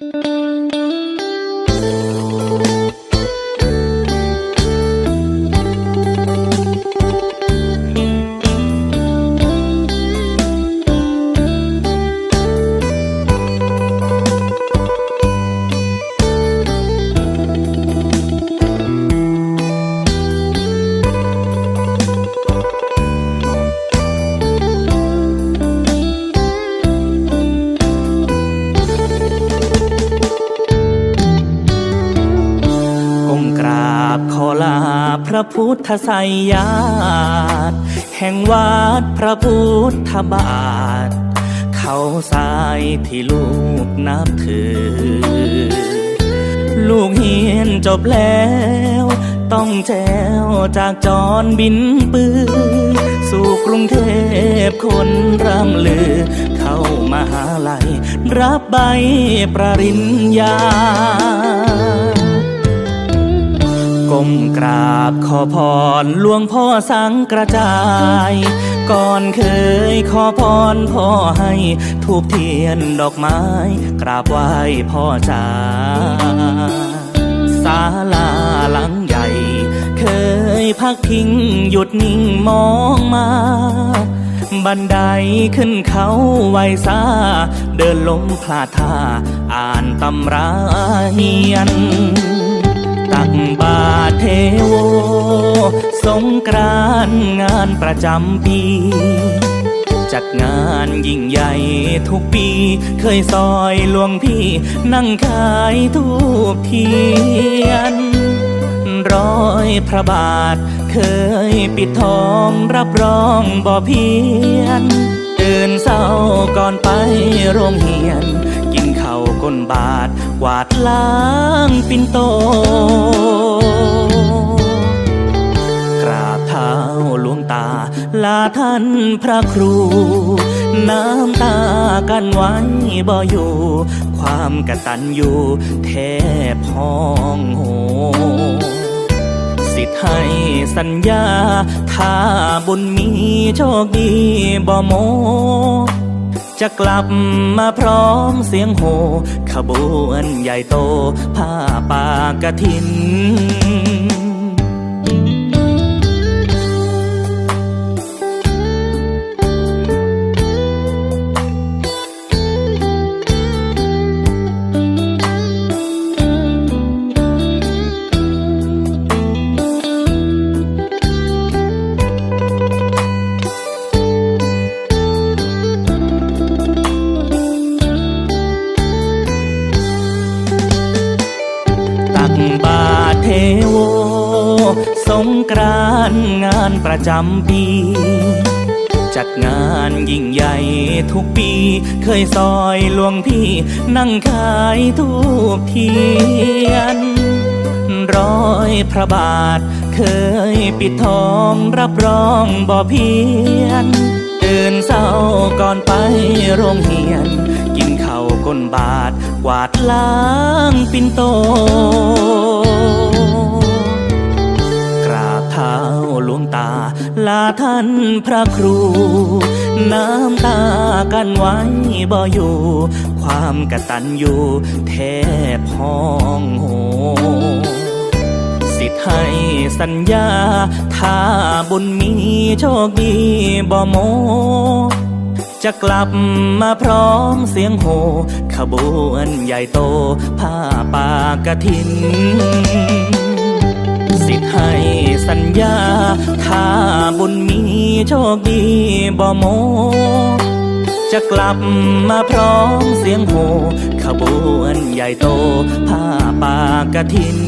ก้ บขอลาพระพุทธไสยญาติแห่งวัดพระพุทธบาท เขาสายที่ลูกนับถือ ลูกเฮียนจบแล้ว ต้องแจวจากจรบินปืนสู่กรุงเทพคนร่ำลือ เข้ามาหาลัย รับใบปริญญา ก้มกราบขอพรหลวงพ่อสังกระจาย ก่อนเคยขอพรพ่อให้ทูบเทียนดอกไม้ กราบไหว้พ่อจ้าศาลาหลังใหญ่ เคยพักพิงหยุดนิ่งมองมา บันไดขึ้นเขาไวซาเดินล้มพลาดท่า อ่านตำราเฮียน ตักบาทเทโว สงกรานต์งานประจำปี จัดงานยิ่งใหญ่ทุกปี เคยซอยหลวงพี่ นั่งขายทูบเทียน ร้อยพระบาท เคยปิดทองรับรองบ่เพียนตื่นเศร้าก่อนไปโรงเรียน ก้นบาท กวาดล้างปิ่นโต กราบเท้าหลวงตา ลาท่านพระครู น้ำตากันไว้บ่อยู่ ความกระตัญญูแทบห้องโหสิทธิ์ให้สัญญา ถ้าบุญมีโชคดีบ่โม จะกลับมาพร้อมเสียงโหขบวนใหญ่โต ผ้าปากระถิน บาทเทโว สงกรานต์งานประจำปี จัดงานยิ่งใหญ่ทุกปี เคยซอยหลวงพี่ นั่งขายทูบเทียน ร้อยพระบาท เคยปิดทองรับรองบ่เพียนตื่นเศร้าก่อนไปโรงเรียนกิน ก้นบาท กวาดล้างปินโต กราบเท้าหลวงตา ลาท่านพระครู น้ำตากันไว้บ่อยู่ ความกตัญญูแทบห้องโหสิทธิ์ให้สัญญา ถ้าบุญมีโชคดีบ่โม จะกลับมาพร้อมเสียงโหขบวนใหญ่โต ผ้าปากระถิน สิทธิ์ให้สัญญา ถ้าบุญมีโชคดีบ่โม จะกลับมาพร้อมเสียงโหขบวนใหญ่โต ผ้าปากระถิน